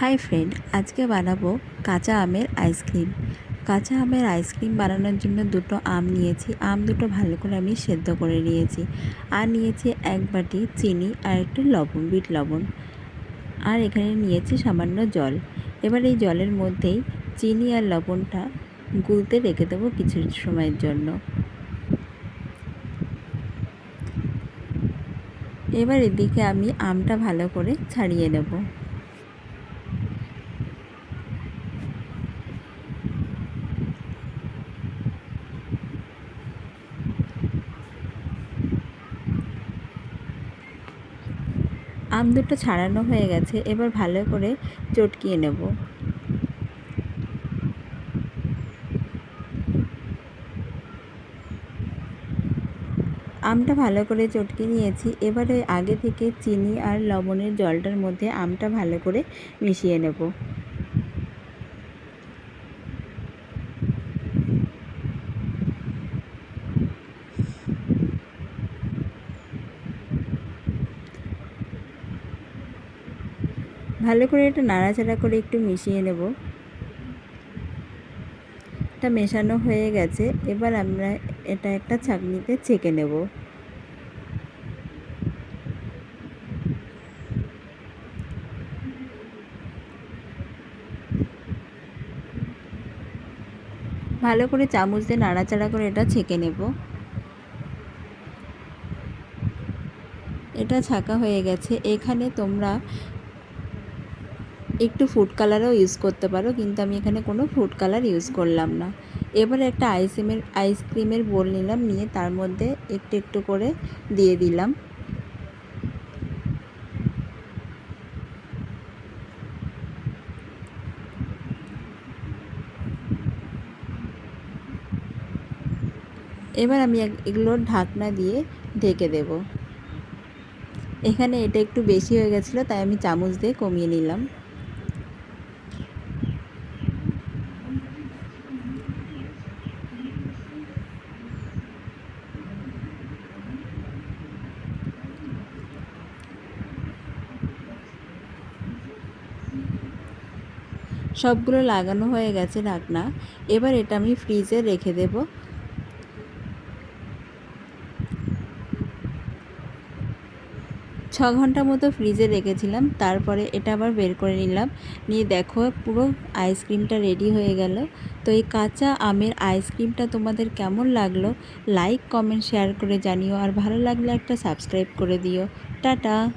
Hi friend, আজকে বানাবো কাঁচা আমের আইসক্রিম। কাঁচা আমের আইসক্রিম বানানোর জন্য দুটো আম নিয়েছি। আম দুটো ভালো করে আমি সেদ্ধ করে নিয়েছি। আর নিয়েছি এক বাটি চিনি আর একটু লবণ, বিট লবণ। আর এখানে নিয়েছি সামান্য জল। এবার এই জলের মধ্যেই চিনি আর লবণটা গুলতে রেখে দেবো কিছু সময়ের জন্য। এবার এদিকে আমি আমটা ভালো করে ছাড়িয়ে নেব। আম দুটো ছাড়ানো হয়ে গেছে, এবার ভালো করে চটকিয়ে নেব। আমটা ভালো করে চটকে নিয়েছি, এবারে আগে থেকে চিনি আর লবণের জলটার মধ্যে আমটা ভালো করে মিশিয়ে নেব। ভালো করে এটা নাড়াচাড়া করে একটু মিশিয়ে নেব। এটা মেশানো হয়ে গেছে। এবার আমরা এটা একটা ছাঁকনিতে ছেঁকে নেব। ভালো করে চামচ দিয়ে নাড়াচাড়া করে এটা ছেঁকে নেব। এটা ছাঁকা হয়ে গেছে। এখানে তোমরা একটু ফুড কালারও ইউজ করতে পারো, কিন্তু আমি এখানে কোনো ফুড কালার ইউজ করলাম না। এবার একটা আইসক্রিমের আইসক্রিমের বোল নিলাম, নিয়ে তার মধ্যে একটু একটু করে দিয়ে দিলাম। এবার আমি এগুলোর ঢাকনা দিয়ে ঢেকে দেব। এখানে এটা একটু বেশি হয়ে গেছিল, তাই আমি চামচ দিয়ে কমিয়ে নিলাম। সবগুলো লাগানো হয়ে গেছে ঢাকনা। এবার এটা আমি ফ্রিজে রেখে দেব। ছ ঘণ্টা মতো ফ্রিজে রেখেছিলাম, তারপরে এটা আবার বের করে নিলাম। নিয়ে দেখো, পুরো আইসক্রিমটা রেডি হয়ে গেল। তো এই কাঁচা আমের আইসক্রিমটা তোমাদের কেমন লাগল? লাইক, কমেন্ট, শেয়ার করে জানিও। আর ভালো লাগলে একটা সাবস্ক্রাইব করে দিও। টাটা!